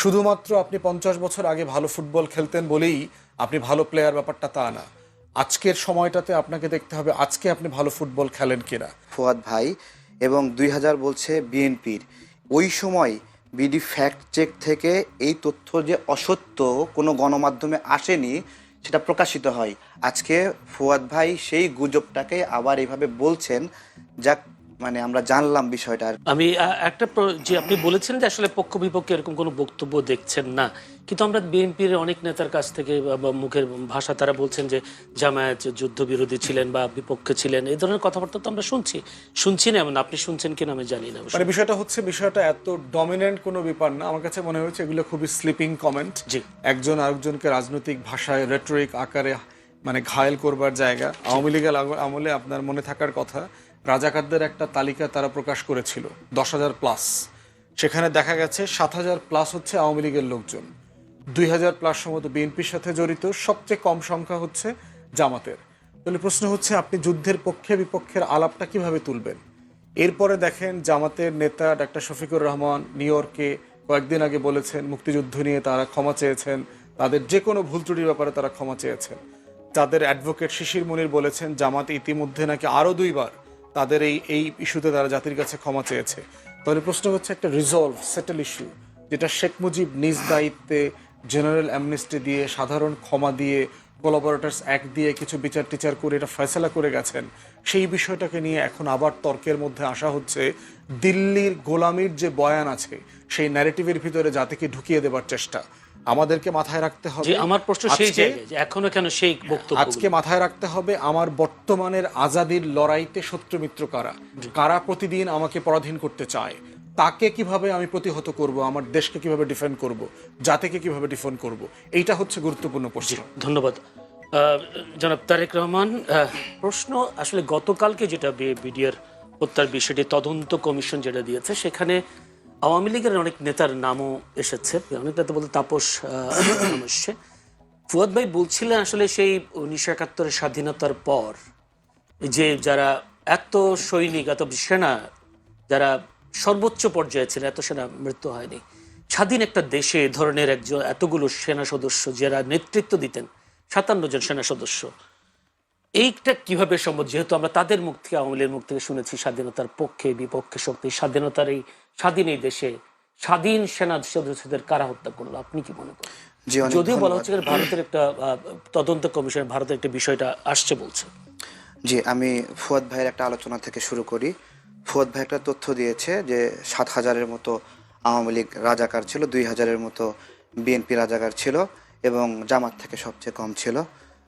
শুধুমাত্র আপনি পঞ্চাশ বছর আগে ভালো ফুটবল খেলতেন বলেই আপনি ভালো প্লেয়ার ব্যাপারটা তা না। আজকের সময়টাতে আপনাকে দেখতে হবে আজকে আপনি ভালো ফুটবল খেলেন কিনা। ফুয়াদ ভাই এবং দুই হাজার বলছে বিএনপির। ওই সময় বিডি ফ্যাক্ট চেক থেকে এই তথ্য যে অসত্য কোনো গণমাধ্যমে আসেনি, সেটা প্রকাশিত হয়। আজকে ফুয়াদ ভাই সেই গুজবটাকে আবার এভাবে বলছেন, যাক মানে আমরা জানলাম বিষয়টা আমি একটা যে আপনি বলেছেন যে আসলে পক্ষ বিপক্ষে এরকম কোনো বক্তব্য দেখছেন না কিন্তু আমরা বিএনপির অনেক নেতার কাছ থেকে বা- মুখের ভাষা তারা বলছেন যে জামায়াত যুদ্ধবিরোধী ছিলেন বা বিপক্ষে ছিলেন এই ধরনের কথাবার্তা তো আমরা শুনছি। শুনছি না এমন আপনি শুনছেন কিনা আমি জানি না মানে বিষয়টা হচ্ছে বিষয়টা এত ডমিনেন্ট কোনো ব্যাপার না। আমার কাছে মনে হয়েছে এগুলো খুবই স্লিপিং কমেন্ট জি। একজন আরেকজনকে রাজনৈতিক ভাষায় রেটরিক আকারে মানে ঘায়েল করবার জায়গা। আওয়ামী লীগের আমলে আপনার মনে থাকার কথা রাজাকারদের একটা তালিকা তারা প্রকাশ করেছিল, দশ হাজার প্লাস সেখানে দেখা গেছে সাত হাজার প্লাস হচ্ছে আওয়ামী লীগের লোকজন। দুই হাজার প্লাস সম্ভবত বিএনপির সাথে জড়িত, সবচেয়ে কম সংখ্যা হচ্ছে জামাতের। তাহলে প্রশ্ন হচ্ছে, আপনি যুদ্ধের পক্ষে বিপক্ষের আলাপটা কীভাবে তুলবেন? এরপরে দেখেন জামাতের নেতা ডাক্তার শফিকুর রহমান নিউ ইয়র্কে কয়েকদিন আগে বলেছেন, মুক্তিযুদ্ধ নিয়ে তারা ক্ষমা চেয়েছেন, তাদের যে কোনো ভুল ত্রুটির ব্যাপারে তারা ক্ষমা চেয়েছেন। তাদের অ্যাডভোকেট শিশির মনির বলেছেন, জামাত ইতিমধ্যে নাকি আরও দুইবার তাদের এই এই ইস্যুতে তারা জাতির কাছে ক্ষমা চেয়েছে। তাহলে প্রশ্ন হচ্ছে একটা রিজলভ সেটেল ইস্যু যেটা শেখ মুজিব নিজ দায়িত্বে জেনারেল অ্যামনেস্টি দিয়ে, সাধারণ ক্ষমা দিয়ে কোলাবোরেটার্স অ্যাক্ট দিয়ে কিছু বিচার টিচার করে, এটা ফয়সলা করে গেছেন। সেই বিষয়টাকে নিয়ে এখন আবার তর্কের মধ্যে আসা হচ্ছে। দিল্লির গোলামির যে বয়ান আছে, সেই ন্যারেটিভের ভিতরে জাতিকে ঢুকিয়ে দেবার চেষ্টা। আমাদেরকে মাথায় রাখতে হবে। আমার প্রশ্ন সেই যে এখনও কেন সেই বক্তব্য আজকে মাথায় রাখতে হবে আমার বর্তমানের আজাদির লড়াইতে শত্রু মিত্র কারা? কারা প্রতিদিন আমাকে পরাধীন করতে চায়? তাকে কীভাবে আমি প্রতিহত করব? আমার দেশকে কীভাবে ডিফেন্ড করব? জাতিকে কীভাবে ডিফেন্ড করব? এইটা হচ্ছে গুরুত্বপূর্ণ প্রশ্ন। ধন্যবাদ। জনাব তারেক রহমান প্রশ্ন আসলে গতকালকে যেটা বিডিআর হত্যার বিষয়টি তদন্ত কমিশন যেটা দিয়েছে সেখানে আওয়ামী লীগের অনেক নেতার নামও এসেছে। অনেক নেতা বলতে তাপস নাম এসছে ফুয়াদ ভাই বলছিলেন আসলে সেই উনিশশো একাত্তরের স্বাধীনতার পর যে যারা এত সৈনিক, এত সেনা, যারা সর্বোচ্চ পর্যায়ে ছিল এত সেনা মৃত্যু হয়নি। স্বাধীন একটা দেশে ধরনের একজন এতগুলো সেনা সদস্য যারা নেতৃত্ব দিতেন, সাতান্ন জন সেনা সদস্য, এইটা কীভাবে সম্ভব? যেহেতু আমরা তাদের মুখ থেকে, আওয়ামী লীগের মুখ থেকে শুনেছি স্বাধীনতার পক্ষে, বিপক্ষে শক্তি, স্বাধীনতার এই স্বাধীন এই দেশে স্বাধীন সেনা সদস্যদের কারা হত্যা করল? আপনি কি মনে করেন? যদিও বলা হচ্ছে ভারতের একটা তদন্ত কমিশন ভারতের একটা বিষয়টা আসছে বলছে। জি আমি ফুয়াদ ভাইয়ের একটা আলোচনা থেকে শুরু করি। ফুয়াদ ভাই একটা তথ্য দিয়েছে যে সাত হাজারের মতো আওয়ামী লীগ রাজাকার ছিল দুই হাজারের মতো বিএনপি রাজাকার ছিল এবং জামাত থেকে সবচেয়ে কম ছিল।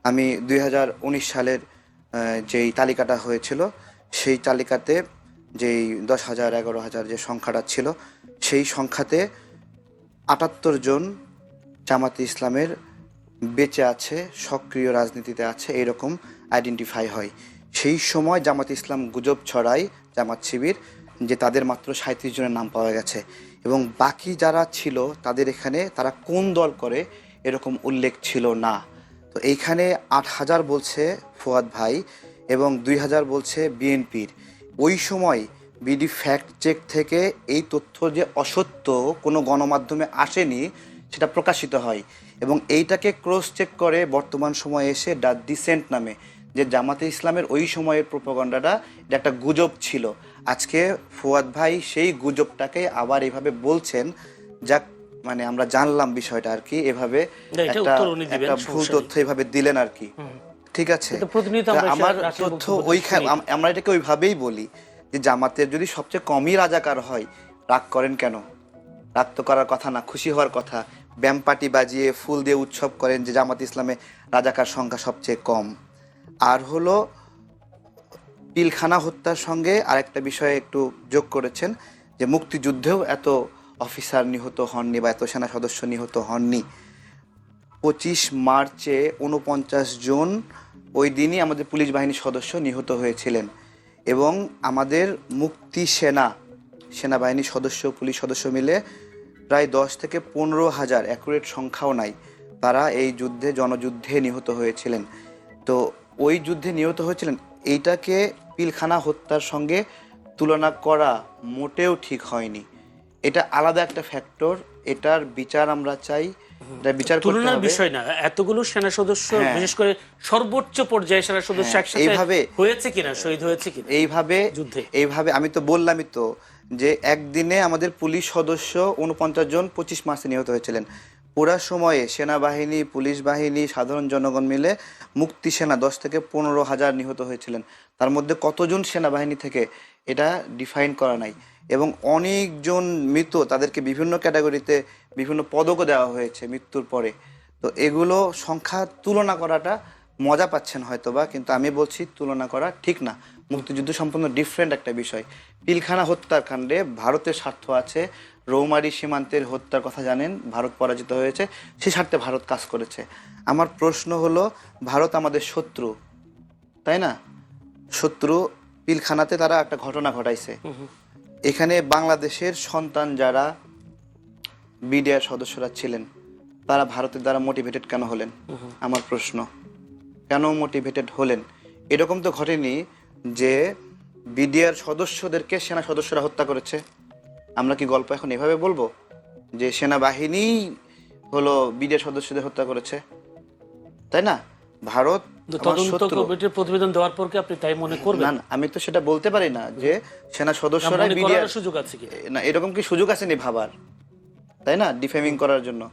আমি দুই হাজার উনিশ সালের যেই তালিকাটা হয়েছিল সেই তালিকাতে যেই দশ হাজার, এগারো হাজার যে সংখ্যাটা ছিল, সেই সংখ্যাতে আটাত্তর জন জামাতে ইসলামের বেঁচে আছে, সক্রিয় রাজনীতিতে আছে এরকম আইডেন্টিফাই হয়। সেই সময় জামাত ইসলাম গুজব ছড়ায়, জামাত শিবির, যে তাদের মাত্র সাঁত্রিশ জনের নাম পাওয়া গেছে। এবং বাকি যারা ছিল, তাদের এখানে তারা কোন দল করে, এরকম উল্লেখ ছিল না। তো এইখানে আট হাজার বলছে ফুয়াদ ভাই এবং দুই হাজার বলছে বিএনপির। ওই সময় বিডি ফ্যাক্ট চেক থেকে এই তথ্য যে অসত্য কোনো গণমাধ্যমে আসেনি সেটা প্রকাশিত হয় এবং এইটাকে ক্রস চেক করে বর্তমান সময়ে এসে দ্য ডিসেন্ট নামে যে জামাতে ইসলামের ওই সময়ের প্রোপাগন্ডাটা এটা একটা গুজব ছিল। আজকে ফুয়াদ ভাই সেই গুজবটাকে আবার এভাবে বলছেন যাক মানে আমরা জানলাম বিষয়টা আর কি এভাবে একটা ভুল তথ্য এভাবে দিলেন আর কি। ঠিক আছে? আমার তথ্য ওইখানে আমরা এটাকে ওইভাবেই বলি যে জামাতের যদি সবচেয়ে কমই রাজাকার হয় রাগ করেন কেন? রাগ তো করার কথা না খুশি হওয়ার কথা। ব্যাম পার্টি বাজিয়ে ফুল দিয়ে উৎসব করেন যে জামাত ইসলামে রাজাকার সংখ্যা সবচেয়ে কম। আর হলো পিলখানা হত্যার সঙ্গে আরেকটা বিষয়ে একটু যোগ করেছেন যে মুক্তিযুদ্ধেও এত অফিসার নিহত হননি বা এত সেনা সদস্য নিহত হননি। পঁচিশ মার্চে উনপঞ্চাশ জন ওই দিনই আমাদের পুলিশ বাহিনীর সদস্য নিহত হয়েছিলেন এবং আমাদের মুক্তি সেনা, সেনাবাহিনীর সদস্য, পুলিশ সদস্য মিলে প্রায় দশ থেকে পনেরো হাজার অ্যাকুরেট সংখ্যাও নাই। তারা এই যুদ্ধে, জনযুদ্ধে নিহত হয়েছিলেন। তো ওই যুদ্ধে নিহত হয়েছিলেন, এইটাকে পিলখানা হত্যার সঙ্গে তুলনা করা মোটেও ঠিক হয়নি। এটা আলাদা একটা ফ্যাক্টর এটার বিচার আমরা চাই বিচার তুলনার বিষয় না এতগুলো সেনা সদস্য হ্যাঁ। বিশেষ করে সর্বোচ্চ পর্যায়ে সেনা সদস্য হ্যাঁ, একসাথে এইভাবে- হয়েছে কিনা শহীদ হয়েছে কিনা এইভাবে যুদ্ধে। এইভাবে আমি তো বললামই তো যে একদিনে আমাদের পুলিশ সদস্য উনপঞ্চাশ জন পঁচিশ মার্চে নিহত হয়েছিলেন পুরা সময়ে সেনাবাহিনী, পুলিশ বাহিনী, সাধারণ জনগণ মিলে মুক্তি সেনা দশ থেকে পনেরো হাজার নিহত হয়েছিলেন। তার মধ্যে কতজন সেনাবাহিনী থেকে এটা ডিফাইন করা নাই এবং অনেকজন মৃত তাদেরকে বিভিন্ন ক্যাটাগরিতে বিভিন্ন পদকও দেওয়া হয়েছে মৃত্যুর পরে। তো এগুলো সংখ্যা তুলনা করাটা মজা পাচ্ছেন হয়তোবা, কিন্তু আমি বলছি তুলনা করা ঠিক না। মুক্তিযুদ্ধ সম্পূর্ণ ডিফারেন্ট একটা বিষয়। পিলখানা হত্যাকাণ্ডে ভারতের স্বার্থ আছে রৌমারি সীমান্তের হত্যার কথা জানেন ভারত পরাজিত হয়েছে সে স্বার্থে ভারত কাজ করেছে। আমার প্রশ্ন হলো ভারত আমাদের শত্রু তাই না? শত্রু পিলখানাতে তারা একটা ঘটনা ঘটাইছে। এখানে বাংলাদেশের সন্তান যারা বিডিআর সদস্যরা ছিলেন তারা ভারতের দ্বারা মোটিভেটেড কেন হলেন? আমার প্রশ্ন। কেন মোটিভেটেড হলেন? এরকম তো ঘটেনি যে বিডিআর সদস্যদেরকে সেনা সদস্যরা হত্যা করেছে। আমরা কি গল্প এখন এভাবে বলব? যে সেনাবাহিনী হলো বিডিআর সদস্যদের হত্যা করেছে। তাই না? ভারত তো তদন্ত কমিটির প্রতিবেদন দেওয়ার পর কি আপনি তাই মনে করবেন? না না, আমি তো সেটা বলতে পারি না যে সেনা সদস্যরা বিডিআর সুযোগ আছে কি? না এরকম কি সুযোগ আসেনি ভাবার? তাই না? ডিফেমিং করার জন্য।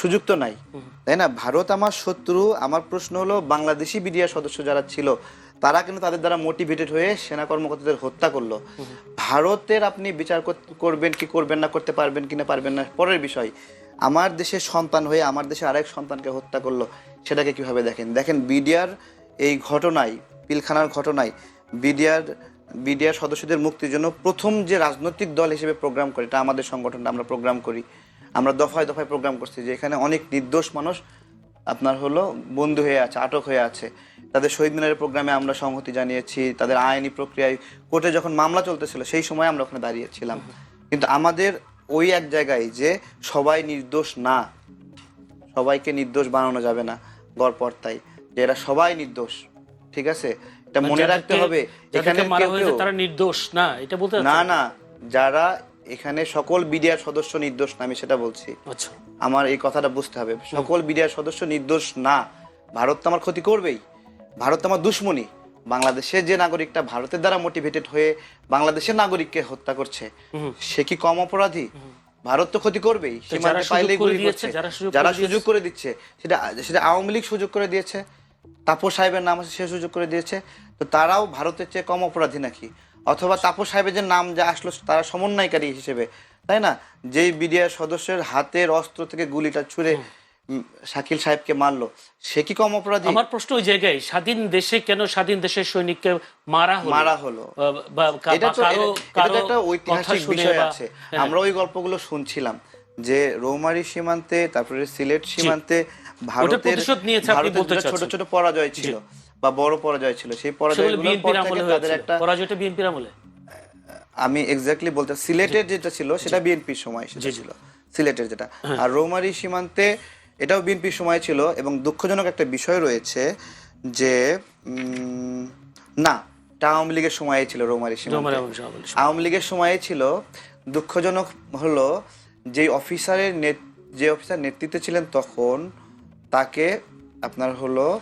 সুযোগ তো নাই। তাই না? ভারত আমার শত্রু। আমার প্রশ্ন হলো বাংলাদেশি বিডিআর সদস্য যারা ছিল তারা কিন্তু তাদের দ্বারা মোটিভেটেড হয়ে সেনা কর্মকর্তাদের হত্যা করল। ভারতের আপনি বিচার করবেন কি করবেন না করতে পারবেন কি না পারবেন না পরের বিষয় আমার দেশের সন্তান হয়ে আমার দেশে আরেক সন্তানকে হত্যা করল সেটাকে কীভাবে দেখেন? দেখেন বিডিআর এই ঘটনায় পিলখানার ঘটনায় বিডিআর বিডিআর সদস্যদের মুক্তির জন্য প্রথম যে রাজনৈতিক দল হিসেবে প্রোগ্রাম করে এটা আমাদের সংগঠনটা আমরা প্রোগ্রাম করি। আমরা দফায় দফায় প্রোগ্রাম করছি যে এখানে অনেক নির্দোষ মানুষ আপনার হলো বন্ধু হয়ে আছে আটক হয়ে আছে। তাদের শহীদ মিনারের প্রোগ্রামে আমরা সংহতি জানিয়েছি তাদের আইনি প্রক্রিয়ায় কোর্টে যখন মামলা চলতেছিল সেই সময় আমরা ওখানে দাঁড়িয়েছিলাম। কিন্তু আমাদের ওই এক জায়গায় যে সবাই নির্দোষ না সবাইকে নির্দোষ বানানো যাবে না গড়পড়তাই যে এরা সবাই নির্দোষ ঠিক আছে? এটা মনে রাখতে হবে এখানে তারা নির্দোষ না এটা বলতে না। না যারা এখানে সকল বিডিআর সদস্য নির্দোষ না আমি সেটা বলছি। আচ্ছা। আমার এই কথাটা বুঝতে হবে। সকল বিডিআর সদস্য নির্দোষ না ভারত তো আমার ক্ষতি করবেই। ভারত আমার দুশ্মনী। বাংলাদেশের যে নাগরিকটা ভারতের দ্বারা মোটিভেটেড হয়ে বাংলাদেশের নাগরিককে হত্যা করছে সে কি কম অপরাধী? ভারত তো ক্ষতি করবেই। সীমান্তে যারা পাইলেই গুলি করছে। সুযোগ করে দিচ্ছে সেটা সেটা আওয়ামী লীগ সুযোগ করে দিয়েছে তাপস সাহেবের নাম আছে সে সুযোগ করে দিয়েছে। তো তারাও ভারতের চেয়ে কম অপরাধী নাকি? অথবা তাপস সাহেবের যে নাম যা আসলো তারা সমন্বয়কারী হিসেবে তাই না? যেই বিডিআর সদস্যের হাতের অস্ত্র থেকে গুলিটা ছুঁড়ে শাকিল সাহেবকে মারলো সে কি কম অপরাধী? আমার প্রশ্ন ওই জায়গায় স্বাধীন দেশে কেন স্বাধীন দেশের সৈনিককে মারা হলো? মারা হলো। এটা তো একটা ঐতিহাসিক বিষয় আছে। হ্যাঁ। আমরা ওই গল্পগুলো শুনছিলাম যে রৌমারি সীমান্তে তারপরে সিলেট সীমান্তে ভারতের ছোট ছোট পরাজয় ছিল। বা বড় পরাজয় ছিল সেই সেগুলো পরাজয়গুলোর পর বিএনপির আমলে থেকে তাদের একটা পরাজয়টা বিএনপির আমলে? আমি এক্স্যাক্টলি বলতে সিলেটের যেটা ছিল সেটা বিএনপির সময় সেটা ছিল সিলেটের যেটা। আর রৌমারি সীমান্তে এটাও বিএনপির সময় ছিল এবং দুঃখজনক একটা বিষয় রয়েছে যে না এটা আওয়ামী লীগের সময়ে ছিল রৌমারি সীমান্তে। আওয়ামী লীগের সময়ে। ছিল দুঃখজনক হলো যে অফিসারের যে অফিসার নেতৃত্বে ছিলেন তখন তাকে আপনার হলো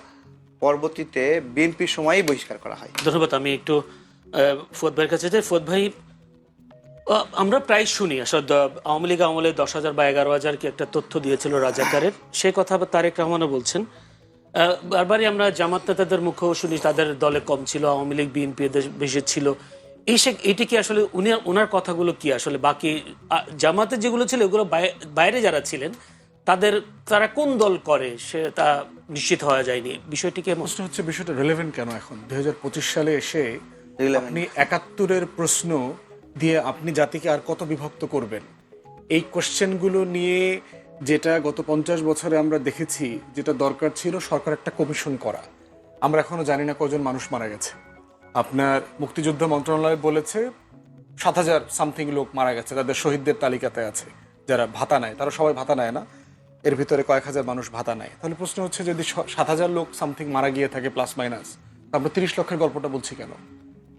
পরবর্তীতে বিএনপির সময়ই বহিষ্কার করা হয়। ধন্যবাদ, আমি একটু ফুয়াদ ভাইয়ের কাছে যাই। ফুয়াদ ভাই আমরা প্রায় শুনি আসলে আওয়ামী লীগ আমলে দশ হাজার বা এগারো হাজার কি একটা তথ্য দিয়েছিল রাজাকারের। সে কথা তারেক রহমানও বলছেন। বারবারই আমরা জামাত নেতাদের মুখেও শুনি, তাদের দলে কম ছিল, আওয়ামী লীগ, বিএনপি বেশি ছিল। এই সে এটি কি আসলে উনি ওনার কথাগুলো কি আসলে বাকি জামাতের যেগুলো ছিল ওগুলো বাইরে যারা ছিলেন, তাদের, তারা কোন দল করে? সে, তা নিশ্চিত হওয়া যায়নি। বিষয়টিকে প্রশ্ন হচ্ছে বিষয়টা রেলেভেন্ট কেন এখন? দুই হাজার পঁচিশ সালে এসে আপনি একাত্তরের প্রশ্ন দিয়ে আপনি জাতিকে আর কত বিভক্ত করবেন? এই কোশ্চেনগুলো নিয়ে যেটা গত পঞ্চাশ বছরে আমরা দেখেছি যেটা দরকার ছিল সরকার একটা কমিশন করা। আমরা এখনও জানি না কজন মানুষ মারা গেছে। আপনার মুক্তিযুদ্ধ মন্ত্রণালয় বলেছে সাত হাজার সামথিং লোক মারা গেছে তাদের শহীদদের তালিকাতে আছে। যারা ভাতা নেয় তারা সবাই ভাতা নেয় না। এর ভিতরে কয়েক হাজার মানুষ ভাতা নেয়। তাহলে প্রশ্ন হচ্ছে যদি সাত হাজার লোক সামথিং মারা গিয়ে থাকে প্লাস মাইনাস আমরা তিরিশ লক্ষের গল্পটা বলছি কেন?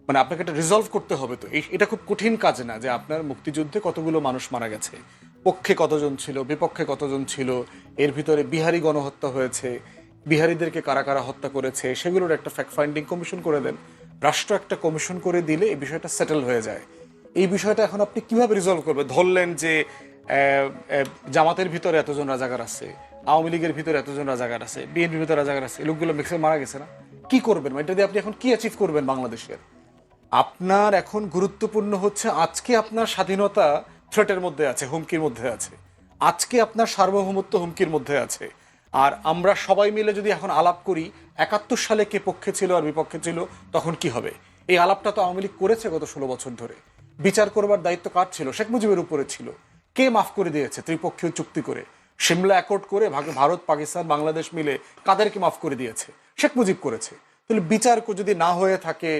মানে আপনাকে এটা রিজলভ করতে হবে তো। এটা খুব কঠিন কাজ না যে আপনার মুক্তিযুদ্ধে কতগুলো মানুষ মারা গেছে? পক্ষে কতজন ছিল, বিপক্ষে কতজন ছিল? এর ভিতরে বিহারি গণহত্যা হয়েছে। বিহারিদেরকে কারা কারা হত্যা করেছে? সেগুলোর একটা ফ্যাক্ট ফাইন্ডিং কমিশন করে দেন। রাষ্ট্র একটা কমিশন করে দিলে এই বিষয়টা সেটেল হয়ে যায়। এই বিষয়টা এখন আপনি কীভাবে রিজলভ করবেন? ধরলেন যে জামাতের ভিতরে এতজন রাজাকার আছে, আওয়ামী লীগের ভিতরে এতজন রাজাকার আছে, বিএনপির ভিতরে রাজাকার আছে, লোকগুলো ম্যাক্সিমাম মারা গেছে না? কি করবেন? এটা দিয়ে আপনি এখন কি অ্যাচিভ করবেন বাংলাদেশের? আপনার এখন গুরুত্বপূর্ণ হচ্ছে আজকে আপনার স্বাধীনতা থ্রেটের মধ্যে আছে, হুমকির মধ্যে আছে। আজকে আপনার সার্বভৌমত্ব হুমকির মধ্যে আছে। আর আমরা সবাই মিলে যদি এখন আলাপ করি, একাত্তর সালে কে পক্ষে ছিল আর বিপক্ষে ছিল, তখন কি হবে? এই আলাপটা তো আওয়ামী লীগ করেছে গত ষোলো বছর ধরে। বিচার করবার দায়িত্ব কার ছিল? শেখ মুজিবের উপরে ছিল। কে মাফ করে দিয়েছে ত্রিপক্ষীয় চুক্তি করে? সিমলা অ্যাকর্ড করে ভারত, পাকিস্তান, বাংলাদেশ মিলে কাদেরকে মাফ করে দিয়েছে? শেখ মুজিব করেছে। তাহলে বিচার যদি না হয়ে থাকে,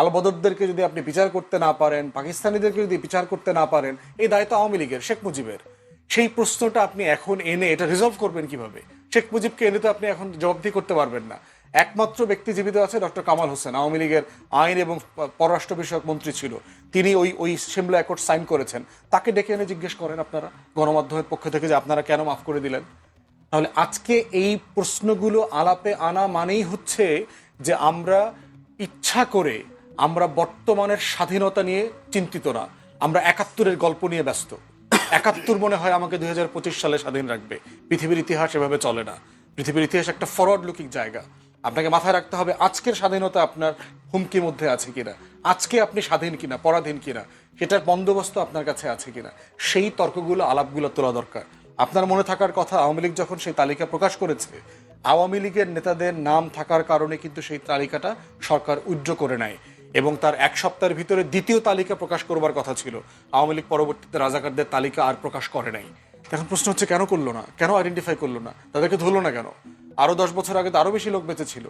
আলবদরদেরকে যদি আপনি বিচার করতে না পারেন, পাকিস্তানিদেরকে যদি বিচার করতে না পারেন, এই দায়িত্ব আওয়ামী লীগের, শেখ মুজিবের। সেই প্রশ্নটা আপনি এখন এনে এটা রিজলভ করবেন কীভাবে? শেখ মুজিবকে এনে তো আপনি এখন জবাবদি করতে পারবেন না। একমাত্র ব্যক্তি জীবিত আছে ডক্টর কামাল হোসেন, আওয়ামী লীগের আইন এবং পররাষ্ট্র বিষয়ক মন্ত্রী ছিল। তিনি ওই ওই সিমলা অ্যাকর্ড সাইন করেছেন। তাকে ডেকে এনে জিজ্ঞেস করেন আপনারা গণমাধ্যমের পক্ষ থেকে যে আপনারা কেন মাফ করে দিলেন? তাহলে আজকে এই প্রশ্নগুলো আলাপে আনা মানেই হচ্ছে যে আমরা ইচ্ছা করে আমরা বর্তমানের স্বাধীনতা নিয়ে চিন্তিত না। আমরা একাত্তরের গল্প নিয়ে ব্যস্ত। একাত্তর মনে হয় আমাকে দু হাজার পঁচিশ সালে স্বাধীন রাখবে। পৃথিবীর ইতিহাস এভাবে চলে না। পৃথিবীর ইতিহাস একটা ফরওয়ার্ড লুকিং জায়গা। আপনাকে মাথায় রাখতে হবে, আজকের স্বাধীনতা আপনার হুমকির মধ্যে আছে কিনা? আজকে আপনি স্বাধীন কিনা, পরাধীন কিনা? সেটার বন্দোবস্ত আপনার কাছে আছে কিনা? সেই তর্কগুলো, আলাপগুলো তোলা দরকার। আপনার মনে থাকার কথা আওয়ামী লীগ যখন সেই তালিকা প্রকাশ করেছে, আওয়ামী লীগের নেতাদের নাম থাকার কারণে কিন্তু সেই তালিকাটা সরকার উজ্জ্ব করে নেয় এবং তার এক সপ্তাহের ভিতরে দ্বিতীয় তালিকা প্রকাশ করবার কথা ছিল। আওয়ামী লীগ পরবর্তীতে রাজাকারদের তালিকা আর প্রকাশ করে নাই। এখন প্রশ্ন হচ্ছে, কেন করল না? কেন আইডেন্টিফাই করল না? তাদেরকে ধরলো না কেন? আরও দশ বছর আগে তো আরও বেশি লোক বেঁচে ছিল।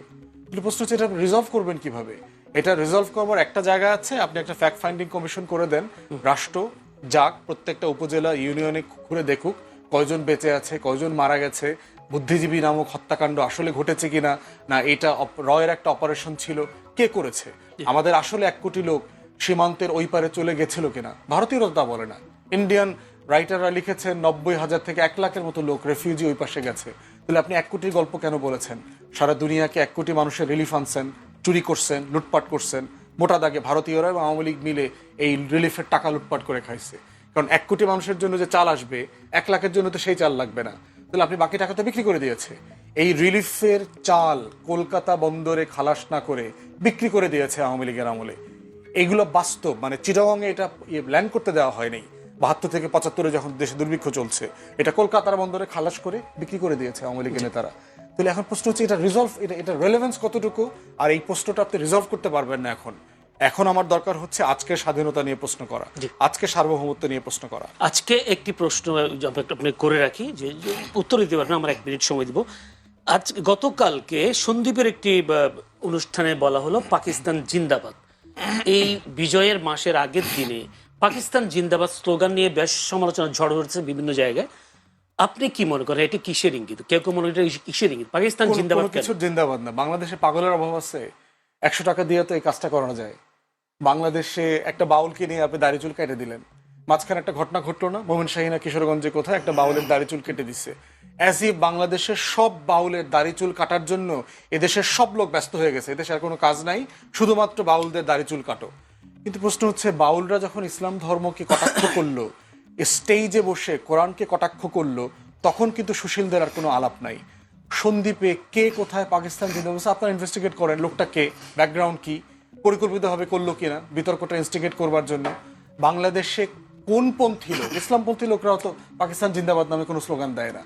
কিন্তু প্রশ্ন হচ্ছে এটা রিজলভ করবেন কীভাবে? এটা রিজলভ করবার একটা জায়গা আছে আপনি একটা ফ্যাক্ট ফাইন্ডিং কমিশন করে দেন। রাষ্ট্র যাক প্রত্যেকটা উপজেলা ইউনিয়নে ঘুরে দেখুক কয়জন বেঁচে আছে কয়জন মারা গেছে বুদ্ধিজীবী নামক হত্যাকাণ্ড আসলে ঘটেছে কিনা না এটা রয়ের একটা অপারেশন ছিল কে করেছে? আমাদের আসলে এক কোটি লোক সীমান্তের ওই পারে চলে গেছিল কিনা? ভারতীয়রা তা বলে না। ইন্ডিয়ান রাইটাররা লিখেছেন নব্বই হাজার থেকে এক লাখের মতো লোক রেফিউজি ওই পাশে গেছে। তাহলে আপনি এক কোটির গল্প কেন বলেছেন? সারা দুনিয়াকে এক কোটি মানুষের রিলিফ আনছেন, চুরি করছেন, লুটপাট করছেন। মোটা দাগে ভারতীয়রা এবং আওয়ামী লীগ মিলে এই রিলিফের টাকা লুটপাট করে খাইছে। কারণ এক কোটি মানুষের জন্য যে চাল আসবে, এক লাখের জন্য তো সেই চাল লাগবে না। তাহলে আপনি বাকি টাকা তো বিক্রি করে দিয়েছে। এই রিলিফের চাল কলকাতা বন্দরে খালাস না করে বিক্রি করে দিয়েছে আওয়ামী লীগের আমলে। এগুলো বাস্তব মানে চিটাগংয়ে এটা ল্যান্ড করতে দেওয়া হয়নি। বাহাত্তর থেকে পঁচাত্তরে যখন দেশে দুর্ভিক্ষ চলছে এটা কলকাতার বন্দরে খালাস করে বিক্রি করে দিয়েছে আওয়ামী লীগের নেতারা। তাহলে এখন প্রশ্ন হচ্ছে এটা রিজলভ এটা এটা রেলেভেন্স কতটুকু? আর এই প্রশ্নটা আপনি রিজলভ করতে পারবেন না এখন। এখন আমার দরকার হচ্ছে আজকের স্বাধীনতা নিয়ে প্রশ্ন করা আজকে সার্বভৌমত্ব নিয়ে প্রশ্ন করা। আজকে একটি প্রশ্ন আপনি করে রাখি যে যে উত্তর দিতে পারবেন আমরা এক মিনিট সময় দিব। আজ গতকালকে সন্দীপের একটি অনুষ্ঠানে বলা হলো পাকিস্তান জিন্দাবাদ। এই বিজয়ের মাসের আগের দিনে পাকিস্তান জিন্দাবাদ স্লোগান নিয়ে বেশ সমালোচনা ঝড় হচ্ছে বিভিন্ন জায়গায়। আপনি কি মনে করেন? এটি কিসের ইঙ্গিত? কেউ কেউ মনে করেন কিসের ইঙ্গিত? পাকিস্তান জিন্দাবাদ কিছু জিন্দাবাদ না। বাংলাদেশে পাগলের অভাব আছে। একশো টাকা দিয়ে তো এই কাজটা করানো যায়। বাংলাদেশে একটা বাউলকে নিয়ে আপনি দাড়ি চুল কেটে দিলেন। মাঝখানে একটা ঘটনা ঘটলো না? মোমিন শাহিনা কিশোরগঞ্জে কোথায় একটা বাউলের দাড়ি চুল কেটে দিচ্ছে অ্যাজ ই বাংলাদেশের সব বাউলের দাড়ি চুল কাটার জন্য এদেশের সব লোক ব্যস্ত হয়ে গেছে। এদেশে আর কোনো কাজ নাই। শুধুমাত্র বাউলদের দাড়ি চুল কাটো। কিন্তু প্রশ্ন হচ্ছে বাউলরা যখন ইসলাম ধর্মকে কটাক্ষ করল স্টেজে বসে কোরআনকে কটাক্ষ করল তখন কিন্তু সুশীলদের আর কোনো আলাপ নাই। সন্দীপে কে কোথায় পাকিস্তান জিন্দাবাদ? বলছে, আপনারা ইনভেস্টিগেট করেন লোকটা কে? ব্যাকগ্রাউন্ড কি? পরিকল্পিতভাবে করল কিনা? বিতর্কটা ইনস্টিগেট করবার জন্য। বাংলাদেশে কোন পন্থী লোক ইসলামপন্থী লোকরাও তো পাকিস্তান জিন্দাবাদ নামে কোনো স্লোগান দেয় না।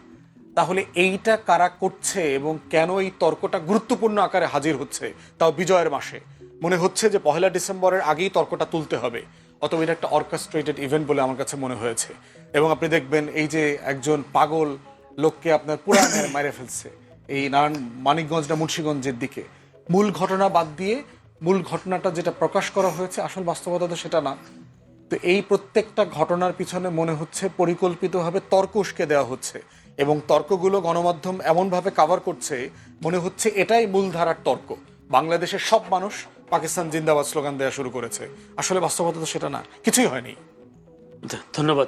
তাহলে এইটা কারা করছে এবং কেন এই তর্কটা গুরুত্বপূর্ণ আকারে হাজির হচ্ছে তাও বিজয়ের মাসে? মনে হচ্ছে যে পহেলা ডিসেম্বরের আগেই তর্কটা তুলতে হবে, অথবা এটা একটা অর্কেস্ট্রেটেড ইভেন্ট বলে আমার কাছে মনে হয়েছে। এবং আপনি দেখবেন এই যে একজন পাগল লোককে আপনার পুরা মেরে- ফেলছে, এই নারায়ণ মানিকগঞ্জ না মুন্সীগঞ্জের দিকে। মূল ঘটনা বাদ দিয়ে মূল ঘটনাটা যেটা প্রকাশ করা হয়েছে, আসল বাস্তবতা তো সেটা না। তো এই প্রত্যেকটা ঘটনার পিছনে মনে হচ্ছে পরিকল্পিতভাবে তর্ক উস্কে দেওয়া হচ্ছে, এবং তর্কগুলো গণমাধ্যম এমনভাবে কাভার করছে, মনে হচ্ছে এটাই মূলধারার তর্ক। বাংলাদেশের সব মানুষ পাকিস্তান জিন্দাবাদ স্লোগান দেওয়া শুরু করেছে। আসলে বাস্তবতা তো সেটা না কিছুই হয়নি। ধন্যবাদ।